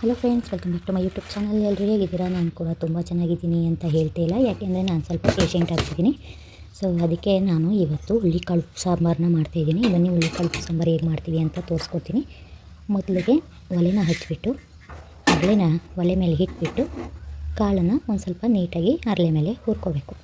Hello friends welcome back to my YouTube channel ಎಲ್ಲರೂ ಹೇಗಿದ್ದೀರಾ? ನಾನು ಕೂಡ ತುಂಬ ಚೆನ್ನಾಗಿದ್ದೀನಿ ಅಂತ ಹೇಳ್ತಾ ಇಲ್ಲ. ಯಾಕೆಂದರೆ ನಾನು ಸ್ವಲ್ಪ ಪೇಷೆಂಟ್ ಆಗ್ತಿದ್ದೀನಿ. ಸೊ ಅದಕ್ಕೆ ನಾನು ಇವತ್ತು ಹುಳಿ ಹುಳ್ಳಿಕಾಳು ಸಾಂಬಾರನ್ನ ಮಾಡ್ತಾಯಿದ್ದೀನಿ ಬನ್ನಿ ಹುಳ್ಳಿಕಾಳು ಸಾಂಬಾರು ಹೇಗೆ ಮಾಡ್ತೀವಿ ಅಂತ ತೋರಿಸ್ಕೊಡ್ತೀನಿ. ಮೊದಲಿಗೆ ಒಲೆನ ಹಚ್ಚಿಬಿಟ್ಟು ಹರಳೆನ ಒಲೆ ಮೇಲೆ ಇಟ್ಬಿಟ್ಟು, ಕಾಳನ್ನು ಒಂದು ಸ್ವಲ್ಪ ನೀಟಾಗಿ ಅರಳೆ ಮೇಲೆ ಹುರ್ಕೋಬೇಕು.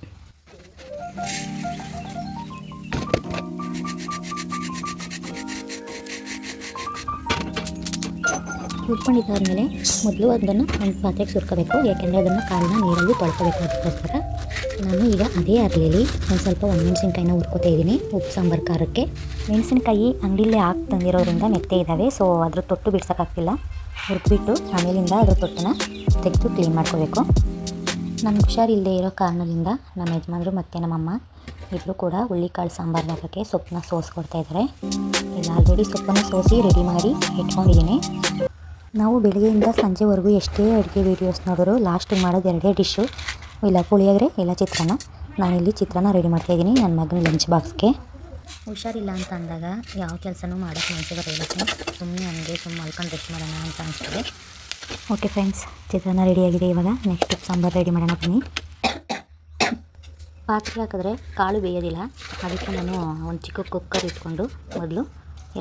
ಹುರ್ಕೊಂಡಿದ್ದಾದಮೇಲೆ ಮೊದಲು ಅದನ್ನು ಒಂದು ಪಾತ್ರೆಗೆ ಸುರ್ಕೋಬೇಕು, ಯಾಕೆಂದರೆ ಅದನ್ನು ಕಾಲನ್ನ ನೀರಲ್ಲಿ ತೊಳ್ಕೊಬೇಕು ಅದಕ್ಕೋಸ್ಕರ. ನಾನು ಈಗ ಅದೇ ಅರ್ಲಿಲಿ ಒಂದು ಸ್ವಲ್ಪ ಒಣಮೆಣ್ಸಿನ್ಕಾಯಿನ ಹುರ್ಕೋತಾ ಇದ್ದೀನಿ, ಉಪ್ಪು, ಸಾಂಬಾರು, ಖಾರಕ್ಕೆ. ಮೆಣಸಿನ್ಕಾಯಿ ಅಂಗಡಿಲೇ ಹಾಕಿ ತಂದಿರೋದ್ರಿಂದ ಮೆತ್ತೆ ಇದ್ದಾವೆ ಸೊ ಅದ್ರ ತೊಟ್ಟು ಬಿಡ್ಸೋಕ್ಕಾಗ್ತಿಲ್ಲ ಹುರ್ಬಿಟ್ಟು ಆಮೇಲಿಂದ ಅದ್ರ ತೊಟ್ಟನ್ನ ತೆಗೆದು ಕ್ಲೀನ್ ಮಾಡ್ಕೋಬೇಕು. ನನಗೆ ಹುಷಾರಿಲ್ಲದೆ ಇರೋ ಕಾರಣದಿಂದ ನಮ್ಮ ಯಜಮಾನರು ಮತ್ತು ನಮ್ಮಮ್ಮ ಇಬ್ಬರು ಕೂಡ ಹುಳ್ಳಿಕಾಳು, ಸಾಂಬಾರು ಹಾಕೋಕ್ಕೆ ಸೊಪ್ಪನ್ನ ಸೋಸ್ಕೊಡ್ತಾ ಇದ್ದಾರೆ ಈಗ ಆಲ್ರೆಡಿ ಸೊಪ್ಪನ್ನು ಸೋಸಿ ರೆಡಿ ಮಾಡಿ ಇಟ್ಕೊಂಡಿದ್ದೀನಿ. ನಾವು ಬೆಳಗ್ಗೆಯಿಂದ ಸಂಜೆವರೆಗೂ ಎಷ್ಟೇ ಅಡುಗೆ ವೀಡಿಯೋಸ್ ನೋಡಿದ್ರು ಲಾಸ್ಟ್ ಮಾಡೋದು ಎರಡೇ ಡಿಶ್ಶು ಇಲ್ಲ, ಪುಳಿಯೋಗರೆ ಇಲ್ಲ, ಚಿತ್ರಾನ್ನ. ನಾನಿಲ್ಲಿ ಚಿತ್ರಾನ್ನ ರೆಡಿ ಮಾಡ್ತಾಯಿದ್ದೀನಿ ನನ್ನ ಮಗನ ಲಂಚ್ ಬಾಕ್ಸ್ಗೆ ಹುಷಾರಿಲ್ಲ ಅಂತ ಅಂದಾಗ ಯಾವ ಕೆಲಸನೂ ಮಾಡೋಕ್ಕೆ ಮುಂಚೆ ಬರೋಲ್ಲ ಸುಮ್ಮನೆ ಹಂಗೆ ಸುಮ್ಮನೆ ಮಲ್ಕೊಂಡು ರೆಸ್ಟ್ ಮಾಡೋಣ ಅಂತ ಅನಿಸ್ತದೆ. ಓಕೆ ಫ್ರೆಂಡ್ಸ್ ಚಿತ್ರಾನ್ನ ರೆಡಿಯಾಗಿದೆ ಇವಾಗ. ನೆಕ್ಸ್ಟ್ ಸಾಂಬಾರು ರೆಡಿ ಮಾಡೋಣ ಬನ್ನಿ. ಪಾತ್ರೆ ಹಾಕಿದ್ರೆ ಕಾಳು ಬೇಯೋದಿಲ್ಲ. ಅದಕ್ಕೆ ನಾನು ಒಂದು ಚಿಕ್ಕ ಕುಕ್ಕರ್ ಇಟ್ಕೊಂಡು ಮೊದಲು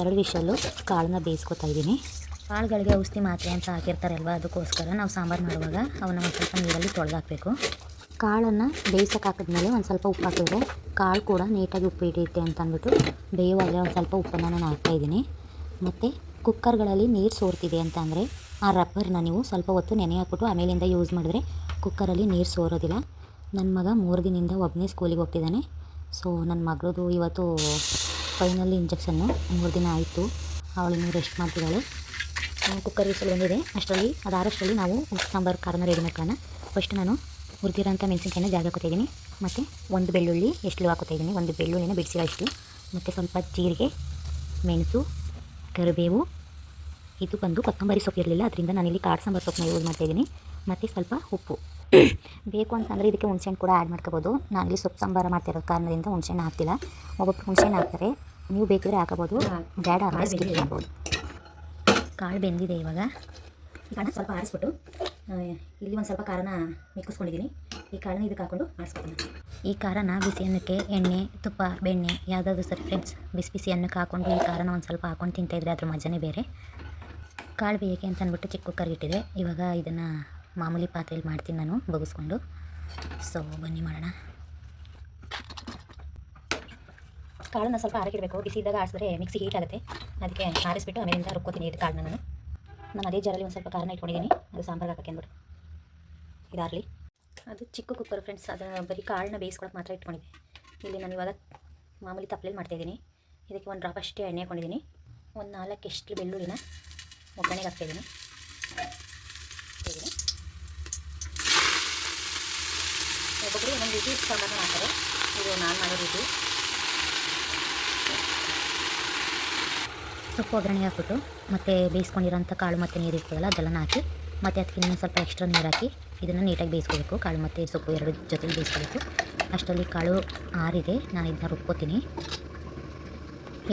ಎರಡು ವಿಷಲ್ಲು ಕಾಳನ್ನ ಬೇಯಿಸ್ಕೊತಾ ಇದ್ದೀನಿ. ಕಾಳುಗಳಿಗೆ ಔಷಧಿ ಮಾತ್ರೆ ಅಂತ ಹಾಕಿರ್ತಾರಲ್ವ, ಅದಕ್ಕೋಸ್ಕರ ನಾವು ಸಾಂಬಾರು ಮಾಡುವಾಗ ಅವನ್ನ ಒಂದು ಸ್ವಲ್ಪ ನೀರಲ್ಲಿ ತೊಳೆದಾಕಬೇಕು ಕಾಳನ್ನು ಬೇಯಿಸೋಕೆ ಹಾಕಿದ್ಮೇಲೆ ಒಂದು ಸ್ವಲ್ಪ ಉಪ್ಪು ಹಾಕಿದ್ರೆ ಕಾಳು ಕೂಡ ನೀಟಾಗಿ ಉಪ್ಪು ಹಿಡಿಯುತ್ತೆ ಅಂತ ಅಂದ್ಬಿಟ್ಟು ಬೇಯುವಾಗಲೇ ಒಂದು ಸ್ವಲ್ಪ ಉಪ್ಪನ್ನು ನಾನು ಹಾಕ್ತಾಯಿದ್ದೀನಿ ಮತ್ತು ಕುಕ್ಕರ್ಗಳಲ್ಲಿ ನೀರು ಸೋರ್ತಿದೆ ಅಂತ ಅಂದರೆ ಆ ರಬ್ಬರ್ನ ನೀವು ಸ್ವಲ್ಪ ಹೊತ್ತು ನೆನೆ ಹಾಕ್ಬಿಟ್ಟು ಆಮೇಲಿಂದ ಯೂಸ್ ಮಾಡಿದ್ರೆ ಕುಕ್ಕರಲ್ಲಿ ನೀರು ಸೋರೋದಿಲ್ಲ. ನನ್ನ ಮಗ ಮೂರು ದಿನದಿಂದ ಒಬ್ಬನೇ ಸ್ಕೂಲಿಗೆ ಹೋಗ್ತಿದ್ದಾನೆ. ಸೊ ನನ್ನ ಮಗಳದು ಇವತ್ತು ಫೈನಲ್ ಇಂಜೆಕ್ಷನ್ನು ಮೂರು ದಿನ ಆಯಿತು. ಅವಳಿನ್ನೂ ರೆಸ್ಟ್ ಮಾಡ್ತಿದ್ದಾಳೆ. ಕುಕ್ಕರ್ ವಿಸಲ್ ಬಂದಿದೆ. ಅಷ್ಟರಲ್ಲಿ ಅದಾರಷ್ಟರಲ್ಲಿ ನಾವು ಉಪ್ಪು ಸಾಂಬಾರು ಖಾರನ ರೆಡಿ ಮಾಡ್ಕೊಳ್ಳೋಣ. ಫಸ್ಟ್ ನಾನು ಹುರಿದಿರೋಂಥ ಮೆಣಸಿನ್ಕಾಯಿನ ಜಾಗ ಹಾಕೋತಿದ್ದೀನಿ ಮತ್ತು ಒಂದು ಬೆಳ್ಳುಳ್ಳಿ ಎಷ್ಟು ಹಾಕೋತಾಯಿದ್ದೀನಿ ಒಂದು ಬೆಳ್ಳುಳ್ಳಿನ ಬಿಡಿಸಿರೋ ಅಷ್ಟು. ಮತ್ತು ಸ್ವಲ್ಪ ಜೀರಿಗೆ ಮೆಣಸು ಕರಿಬೇವು. ಇದು ಬಂದು ಕೊತ್ತಂಬರಿ ಸೊಪ್ಪು ಇರಲಿಲ್ಲ ಅದರಿಂದ ನಾನಿಲ್ಲಿ ಕಾಡು ಸಾಂಬಾರು ಸೊಪ್ಪನ್ನ ಯೂಸ್ ಮಾಡ್ತಾಯಿದ್ದೀನಿ ಮತ್ತು ಸ್ವಲ್ಪ ಉಪ್ಪು. ಬೇಕು ಅಂತಂದರೆ ಇದಕ್ಕೆ ಹುಣಸೆಹಣ್ಣು ಕೂಡ ಆ್ಯಡ್ ಮಾಡ್ಕೋಬೋದು. ನಾನಿಲ್ಲಿ ಸೊಪ್ಪು ಸಾಂಬಾರು ಮಾಡ್ತಿರೋ ಕಾರಣದಿಂದ ಹುಣಸೆಹಣ್ಣು ಹಾಕ್ತಿಲ್ಲ. ಒಬ್ಬೊಬ್ರು ಹುಣ್ಸೆಹಣ್ಣು ಹಾಕ್ತಾರೆ. ನೀವು ಬೇಕಿದ್ರೆ ಹಾಕೋಬೋದು ಬೇಡ ಆಗಿ ಹಾಕ್ಬೋದು ಮಾಡ್ಬೋದು. ಕಾಳು ಬೆಂದಿದೆ ಇವಾಗ. ಕಾಳನ್ನ ಸ್ವಲ್ಪ ಆರಿಸ್ಬಿಟ್ಟು ಇಲ್ಲಿ ಒಂದು ಸ್ವಲ್ಪ ಖಾರನ ಮಿಕ್ಕಿಸ್ಕೊಂಡಿದ್ದೀನಿ ಈ ಕಾಳನ್ನ ಇದಕ್ಕೆ ಹಾಕೊಂಡು ಆರಿಸ್ಕೊತೀನಿ. ಈ ಖಾರನ ಬಿಸಿ ಅನ್ನಕ್ಕೆ ಎಣ್ಣೆ, ತುಪ್ಪ, ಬೆಣ್ಣೆ ಯಾವುದಾದ್ರು ಸರಿ ಫ್ರೆಂಡ್ಸ್ ಬಿಸಿ ಬಿಸಿ ಅನ್ನಕ್ಕೆ ಹಾಕೊಂಡು ಈ ಖಾರನ ಒಂದು ಸ್ವಲ್ಪ ಹಾಕೊಂಡು ತಿಂತಾಯಿದ್ರೆ ಅದ್ರ ಮಜಾನೇ ಬೇರೆ. ಕಾಳು ಬೇಯಕ್ಕೆ ಅಂತ ಅಂದ್ಬಿಟ್ಟು ಚಿಕ್ಕ ಕುಕ್ಕರ್ ಇಟ್ಟಿದೆ. ಇವಾಗ ಇದನ್ನು ಮಾಮೂಲಿ ಪಾತ್ರೆಯಲ್ಲಿ ಮಾಡ್ತೀನಿ ನಾನು ಬಗ್ಗಿಸ್ಕೊಂಡು ಸೊ ಬನ್ನಿ ಮಾಡೋಣ. ಕಾಳನ್ನ ಸ್ವಲ್ಪ ಆರಕ್ಕಿಡಬೇಕು ಬಿಸಿ ಇದ್ದಾಗ ಆಡಿಸಿದ್ರೆ ಮಿಕ್ಸಿ ಹೀಟ್ ಆಗುತ್ತೆ. ಅದಕ್ಕೆ ಆರಿಸ್ಬಿಟ್ಟು ಆಮೇಲಿಂದ ರುಬ್ಕೋತೀನಿ ಇದು ಕಾಳನ್ನ ನಾನು. ನಾನು ಅದೇ ಜಾರಲ್ಲಿ ಒಂದು ಸ್ವಲ್ಪ ಕಾರಣ ಇಟ್ಕೊಂಡಿದ್ದೀನಿ. ಅದು ಸಾಂಬಾರು ಹಾಕಕ್ಕೆ ಅಂದ್ಬಿಟ್ಟು. ಇದಾಗಲಿ ಅದು ಚಿಕ್ಕ ಕುಕ್ಕರ್ ಫ್ರೆಂಡ್ಸ್ ಅದು ಬರೀ ಕಾಳನ್ನ ಬೇಯಿಸ್ಕೊಳಕ್ಕೆ ಮಾತ್ರ ಇಟ್ಕೊಂಡಿದ್ದೆ. ಇಲ್ಲಿ ನಾನು ಇವಾಗ ಮಾಮೂಲಿ ತಪ್ಪಲೆಯಲ್ಲಿ ಮಾಡ್ತಾಯಿದ್ದೀನಿ ಇದಕ್ಕೆ ಒಂದು ಡ್ರಾಪ್ ಅಷ್ಟೇ ಎಣ್ಣೆ ಹಾಕೊಂಡಿದ್ದೀನಿ. ಒಂದು ನಾಲ್ಕು ಎಷ್ಟು ಬೆಳ್ಳುಳ್ಳಿನ ಒಗ್ಗರಣೆಗೆ ಹಾಕ್ತಾಯಿದ್ದೀನಿ ಒಬ್ಬೊಬ್ಬರು ಒಂದೊಂದು ರೀತಿ ಸಾಂಬಾರನ್ನ ಮಾಡ್ತಾರೆ. ಇದು ನಾನು ಮಾಡೋ ರೀತಿ. ಸೊಪ್ಪು ಒಗ್ಗರಣೆ ಹಾಕ್ಬಿಟ್ಟು, ಮತ್ತು ಬೇಯಿಸ್ಕೊಂಡಿರೋಂಥ ಕಾಳು ಮತ್ತು ನೀರು ಇರ್ತದಲ್ಲ ಅದೆಲ್ಲ ಹಾಕಿ, ಮತ್ತು ಅದಕ್ಕೆ ಇನ್ನೊಂದು ಸ್ವಲ್ಪ ಎಕ್ಸ್ಟ್ರಾ ನೀರು ಹಾಕಿ, ಇದನ್ನು ನೀಟಾಗಿ ಬೇಯಿಸ್ಕೋಬೇಕು. ಕಾಳು ಮತ್ತು ಸೊಪ್ಪು ಎರಡು ಜೊತೆಲಿ ಬೇಯಿಸ್ಕೋಬೇಕು. ಅಷ್ಟರಲ್ಲಿ ಕಾಳು ಆರಿದೆ, ನಾನು ಇದನ್ನ ರುಬ್ಕೋತೀನಿ.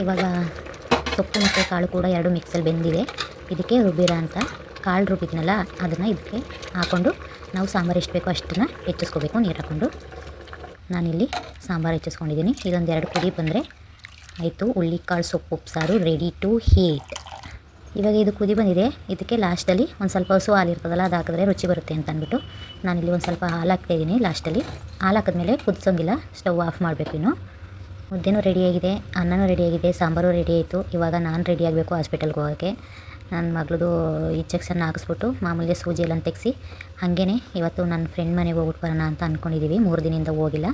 ಇವಾಗ ಸೊಪ್ಪು ಮತ್ತು ಕಾಳು ಕೂಡ ಎರಡು ಮಿಕ್ಸಲ್ಲಿ ಬೆಂದಿದೆ. ಇದಕ್ಕೆ ರುಬ್ಬಿರೋ ಅಂತ ಕಾಳು ರುಬ್ಬಿದ್ನಲ್ಲ, ಅದನ್ನು ಇದಕ್ಕೆ ಹಾಕ್ಕೊಂಡು ನಾವು ಸಾಂಬಾರು ಎಷ್ಟು ಬೇಕೋ ಅಷ್ಟನ್ನು ಹೆಚ್ಚಿಸ್ಕೋಬೇಕು ನೀರು ಹಾಕ್ಕೊಂಡು ನಾನಿಲ್ಲಿ ಸಾಂಬಾರು ಹೆಚ್ಚಿಸ್ಕೊಂಡಿದ್ದೀನಿ. ಇದೊಂದು ಎರಡು ಕುದಿ ಬಂದರೆ ಆಯಿತು ಹುಳ್ಳಿಕಾಳು ಸೊಪ್ಪು ಉಪ್ಸಾರು ರೆಡಿ ಟು ಹೀಟ್ ಇವಾಗ ಇದು ಕುದಿ ಬಂದಿದೆ. ಇದಕ್ಕೆ ಲಾಸ್ಟಲ್ಲಿ ಒಂದು ಸ್ವಲ್ಪ ಹಸು ಹಾಲು ಇರ್ತದಲ್ಲ, ಅದು ಹಾಕಿದ್ರೆ ರುಚಿ ಬರುತ್ತೆ ಅಂತ ಅಂದ್ಬಿಟ್ಟು ನಾನಿಲ್ಲಿ ಒಂದು ಸ್ವಲ್ಪ ಹಾಲು ಹಾಕ್ತಾಯಿದ್ದೀನಿ ಲಾಸ್ಟಲ್ಲಿ ಹಾಲು ಹಾಕಿದ್ಮೇಲೆ ಕುದಿಸೋಂಗಿಲ್ಲ ಸ್ಟವ್ ಆಫ್ ಮಾಡಬೇಕು ಇನ್ನು. ಮುದ್ದೆನೂ ರೆಡಿಯಾಗಿದೆ ಅನ್ನನೂ ರೆಡಿಯಾಗಿದೆ ಸಾಂಬಾರು ರೆಡಿ ಆಯಿತು. ಇವಾಗ ನಾನು ರೆಡಿ ಆಗಬೇಕು ಹಾಸ್ಪಿಟಲ್ಗೆ ಹೋಗೋಕ್ಕೆ ನನ್ನ ಮಗಳದು ಇಂಜೆಕ್ಷನ್ ಹಾಕಿಸ್ಬಿಟ್ಟು ಮಾಮೂಲಿ ಸೂಜಿ ಎಲ್ಲ ತೆಗೆಸಿ ಹಾಗೇ ಇವತ್ತು ನನ್ನ ಫ್ರೆಂಡ್ ಮನೆಗೆ ಹೋಗ್ಬಿಟ್ಟು ಬರೋಣ ಅಂತ ಅಂದ್ಕೊಂಡಿದ್ದೀವಿ ಮೂರು ದಿನದಿಂದ ಹೋಗಿಲ್ಲ.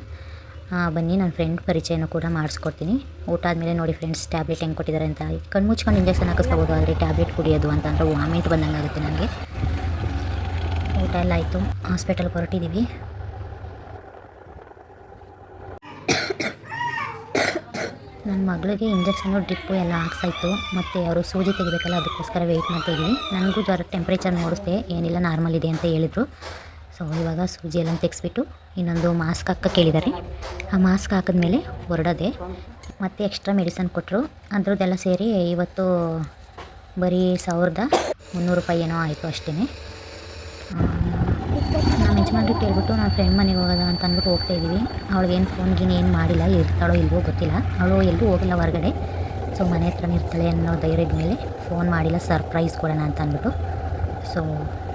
ಬನ್ನಿ ನನ್ನ ಫ್ರೆಂಡ್ ಪರಿಚಯನೂ ಕೂಡ ಮಾಡಿಸ್ಕೊಡ್ತೀನಿ. ಊಟ ಆದಮೇಲೆ ನೋಡಿ ಫ್ರೆಂಡ್ಸ್ ಟ್ಯಾಬ್ಲೆಟ್ ಹೆಂಗೆ ಕೊಟ್ಟಿದ್ದಾರೆ ಅಂತ. ಕಣ್ಣು ಮುಚ್ಕೊಂಡು ಇಂಜೆಕ್ಷನ್ ಹಾಕಿಸ್ಕೋಬೋದು, ಆದರೆ ಟ್ಯಾಬ್ಲೆಟ್ ಕುಡಿಯೋದು ಅಂತಂದ್ರೆ ವಾಮಿಟ್ ಬಂದಂಗೆ ಆಗುತ್ತೆ ನನಗೆ ಊಟ ಎಲ್ಲ ಆಯಿತು. ಹಾಸ್ಪಿಟಲ್ಗೆ ಹೊರಟಿದ್ದೀವಿ ನನ್ನ ಮಗಳಿಗೆ ಇಂಜೆಕ್ಷನು ಡ್ರಿಪ್ಪು ಎಲ್ಲ ಹಾಕ್ಸಾಯಿತು ಮತ್ತು ಅವರು ಸೂಜಿ ತೆಗಿಬೇಕಲ್ಲ, ಅದಕ್ಕೋಸ್ಕರ ವೆಯ್ಟ್ ಮಾಡ್ತಾಯಿದ್ವಿ ನನಗೂ ಜ್ವರ ಟೆಂಪ್ರೇಚರ್ ನೋಡಿಸ್ದೆ, ಏನಿಲ್ಲ ನಾರ್ಮಲ್ ಇದೆ ಅಂತ ಹೇಳಿದರು. ಸೊ ಇವಾಗ ಸೂಜಿ ಎಲ್ಲ ತೆಗೆಸ್ಬಿಟ್ಟು ಇನ್ನೊಂದು ಮಾಸ್ಕ್ ಹಾಕಕ್ಕೆ ಕೇಳಿದ್ದಾರೆ. ಆ ಮಾಸ್ಕ್ ಹಾಕಿದ್ಮೇಲೆ ಹೊರಡೋದೆ ಮತ್ತು ಎಕ್ಸ್ಟ್ರಾ ಮೆಡಿಸನ್ ಕೊಟ್ಟರು ಅದ್ರದ್ದೆಲ್ಲ ಸೇರಿ ಇವತ್ತು ಬರೀ ಸಾವಿರದ ಮುನ್ನೂರು ರೂಪಾಯಿ ಏನೋ ಆಯಿತು ಅಷ್ಟೇ ನಮ್ಮ ಯಜಮಾನ್ರಿಗೆ ಕೇಳ್ಬಿಟ್ಟು ನಾನು ಫ್ರೆಂಡ್ ಮನೆಗೆ ಹೋಗೋದ? ಅಂತ ಅಂದ್ಬಿಟ್ಟು ಹೋಗ್ತಾ ಇದ್ದೀವಿ. ಅವಳಿಗೇನು ಫೋನ್ ಗೀನ್ ಏನು ಮಾಡಿಲ್ಲ, ಇರ್ತಾಳೋ ಇಲ್ವೋ ಗೊತ್ತಿಲ್ಲ. ಅವಳು ಎಲ್ಲೂ ಹೋಗಿಲ್ಲ ಹೊರಗಡೆ. ಸೊ ಮನೆ ಹತ್ರನೇ ಇರ್ತಾಳೆ ಅನ್ನೋ ಧೈರ್ಯದ ಮೇಲೆ ಫೋನ್ ಮಾಡಿಲ್ಲ ಸರ್ಪ್ರೈಸ್ ಕೊಡೋಣ ಅಂತ ಅಂದ್ಬಿಟ್ಟು. ಸೊ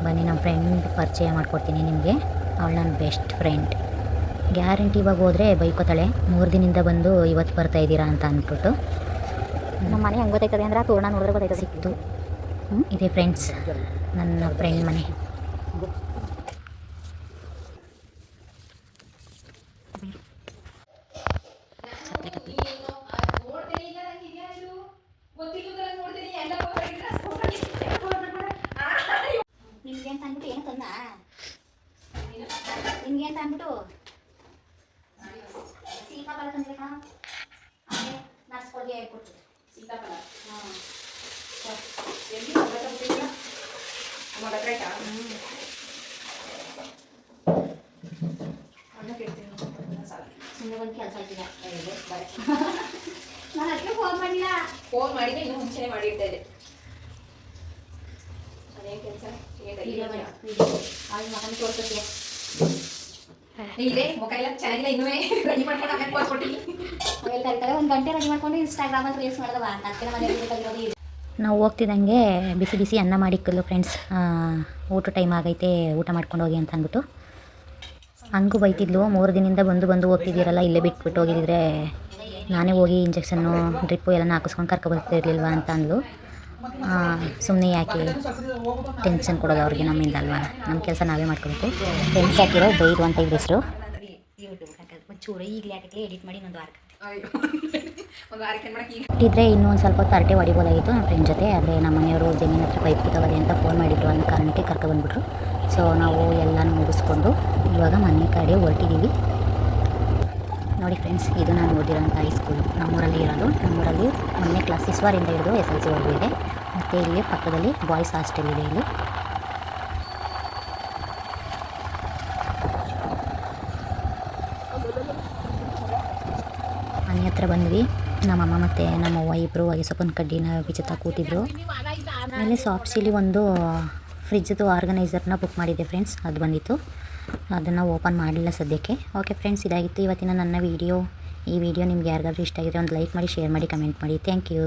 ಬನ್ನಿ ನಮ್ಮ ಫ್ರೆಂಡ್ ಪರಿಚಯ ಮಾಡ್ಕೊಡ್ತೀನಿ ನಿಮಗೆ. ಅವಳು ನನ್ನ ಬೆಸ್ಟ್ ಫ್ರೆಂಡ್ ಗ್ಯಾರಂಟಿ ಇವಾಗ ಹೋದರೆ ಬೈಕೋತಾಳೆ. ಮೂರು ದಿನದಿಂದ ಬಂದು ಇವತ್ತು ಬರ್ತಾ ಇದ್ದೀರಾ ಅಂತ ಅಂದ್ಬಿಟ್ಟು. ನಮ್ಮ ಮನೆ ಹೆಂಗೆ ಗೊತ್ತಾಯ್ತದೆ ಅಂದ್ರೆ ಆ ತೋರಣ ನೋಡಿದ್ರೆ ಗೊತ್ತಾಯ್ತದೆ. ಸಿಕ್ತು. ಇದೆ ಫ್ರೆಂಡ್ಸ್ ನನ್ನ ಫ್ರೆಂಡ್ ಮನೆ. ನಿಮ್ಗೆ ಅಂತ ಅಂದ್ಬಿಟ್ಟು ಏನು ತಂದ ನಿಮ್ಗೆ ಅಂತ ಅಂದ್ಬಿಟ್ಟು ಆಮೇಲೆ ನರ್ಸ್ಗಳಿಗೆ ಹೇಳ್ಕೊಡ್ತು ಸೀತಾಫಲ ಹಾಂ ಎಲ್ಲಿ ಅಮ್ಮ ಗೊತ್ತಾಯ್ತಾ ಅಣ್ಣ ಕೇಳ್ತೀನಿ ಸುಮ್ಮನೆ ಬಂದು ಕೆಲಸ ಆಯ್ತಿಲ್ಲ ನಾನು ಅದಕ್ಕೆ ಫೋನ್ ಮಾಡಿಲ್ಲ ಫೋನ್ ಮಾಡಿದ್ರೆ ಇನ್ನೂ ಮುಂಚೆನೆ ಮಾಡಿರ್ತಾ ಅದೇನ್ ಕೆಲಸ ಅವ್ಳ ಮಗನ ತೋರಿಸ್ತೀಯ ಇದೆ ಮುಖ ಎಲ್ಲ ಚೆನ್ನಾಗಿಲ್ಲ ಇನ್ನೂ ರೆಡಿ ಮಾಡ್ಕೊಂಡು ಆಮೇಲೆ ಫೋನ್ ಕೊಟ್ಟಿನಿ. ಅವೆಲ್ಲ ಕರೀತಾರೆ ಒಂದು ಗಂಟೆ ರೆಡಿ ಮಾಡ್ಕೊಂಡು ಇನ್ಸ್ಟಾಗ್ರಾಮಲ್ಲಿ ರೀಲ್ಸ್ ಮಾಡಿದವ. ಅದಕ್ಕೆ ಮನೆಯಲ್ಲಿ ಇದು ನಾವು ಹೋಗ್ತಿದ್ದಂಗೆ ಬಿಸಿ ಬಿಸಿ ಅನ್ನ ಮಾಡಿಕ್ಕಲು ಫ್ರೆಂಡ್ಸ್ ಊಟ ಟೈಮ್ ಆಗೈತೆ ಊಟ ಮಾಡ್ಕೊಂಡು ಹೋಗಿ ಅಂತ ಅಂದ್ಬಿಟ್ಟು. ಹಂಗೂ ಬೈತಿದ್ಲು. ಮೂರು ದಿನದಿಂದ ಬಂದು ಬಂದು ಹೋಗ್ತಿದ್ದೀರಲ್ಲ ಇಲ್ಲೇ ಬಿಟ್ಬಿಟ್ಟು ಹೋಗಿದ್ರೆ ನಾನೇ ಹೋಗಿ ಇಂಜೆಕ್ಷನ್ನು ಡ್ರಿಪ್ಪು ಎಲ್ಲ ಹಾಕಿಸ್ಕೊಂಡು ಕರ್ಕೊಬರ್ತಿರ್ಲಿಲ್ವಾ ಅಂತ ಅಂದ್ಲು. ಸುಮ್ಮನೆ ಯಾಕೆ ಟೆನ್ಷನ್ ಕೊಡೋದು ಅವ್ರಿಗೆ ನಮ್ಮಿಂದ ಅಲ್ವಾ? ನಮ್ಮ ಕೆಲಸ ನಾವೇ ಮಾಡ್ಕೋಬೇಕು. ಫ್ರೆಂಡ್ಸ್ ಹಾಕಿರೋ ಬೈದು ಅಂತ ಇವ್ರ ಹೆಸರು. ಒಂಚೂರು ಈಗಲೇ ಎಡಿಟ್ ಮಾಡಿ ಒಂದು ವಾರಕ್ಕೆ ಇಟ್ಟಿದ್ರೆ ಇನ್ನೂ ಒಂದು ಸ್ವಲ್ಪ ಹೊತ್ತು ಅರಟೆ ಹೊಡಿಬೋದಾಗಿತ್ತು ನಮ್ಮ ಫ್ರೆಂಡ್ ಜೊತೆ ಆದರೆ ನಮ್ಮ ಮನೆಯವರು ಜಮೀನ್ ಹತ್ರ ಪೈಪ್ ಕಿತ್ತೋಗದೆ ಅಂತ ಫೋನ್ ಮಾಡಿದ್ರು ಅನ್ನೋ ಕಾರಣಕ್ಕೆ ಕರ್ಕೊಬಂದ್ಬಿಟ್ರು ಸೊ ನಾವು ಎಲ್ಲನೂ ಮುಗಿಸ್ಕೊಂಡು ಇವಾಗ ಮನೆ ಕಡೆ ಹೊರಟಿದ್ದೀವಿ ನೋಡಿ ಫ್ರೆಂಡ್ಸ್, ಇದು ನಾನು ಓದಿರೋಂಥ ಹೈಸ್ಕೂಲು ನಮ್ಮೂರಲ್ಲಿ ಇರೋದು, ನಮ್ಮೂರಲ್ಲಿ ಮೊನ್ನೆ ಕ್ಲಾಸ್ ಇಸ್ವಾರಿಂದ ಹಿಡಿದು ಎಸ್ ಎಲ್ ಸಿವರೆಗೂ ಇದೆ. ಮತ್ತು ಇಲ್ಲಿ ಪಕ್ಕದಲ್ಲಿ ಬಾಯ್ಸ್ ಹಾಸ್ಟೆಲ್ ಇದೆ ಇಲ್ಲಿ. ಮನೆ ಹತ್ರ ಬಂದ್ವಿ. ನಮ್ಮಮ್ಮ ಮತ್ತು ನಮ್ಮವ್ವ ಇಬ್ಬರು ಹೊಗೆ ಸೊಪ್ಪಿನ ಕಡ್ಡಿನ ಬಿಚ್ಚುತ್ತಾ ಕೂತಿದ್ರು. ಆಮೇಲೆ ಸಾಪ್ಸಿಲಿ ಒಂದು ಫ್ರಿಜ್ದು ಆರ್ಗನೈಸರ್ನ ಬುಕ್ ಮಾಡಿದ್ದೆ ಫ್ರೆಂಡ್ಸ್ ಅದು ಬಂದಿತ್ತು. ಅದನ್ನು ಓಪನ್ ಮಾಡಲಿಲ್ಲ ಸದ್ಯಕ್ಕೆ. ಓಕೆ ಫ್ರೆಂಡ್ಸ್ ಇದಾಗಿತ್ತು ಇವತ್ತಿನ ನನ್ನ ವೀಡಿಯೋ ಈ ವಿಡಿಯೋ ನಿಮ್ಗೆ ಯಾರಿಗಾದ್ರೂ ಇಷ್ಟ ಆಗಿದ್ರೆ ಒಂದು ಲೈಕ್ ಮಾಡಿ ಶೇರ್ ಮಾಡಿ ಕಮೆಂಟ್ ಮಾಡಿ. Thank you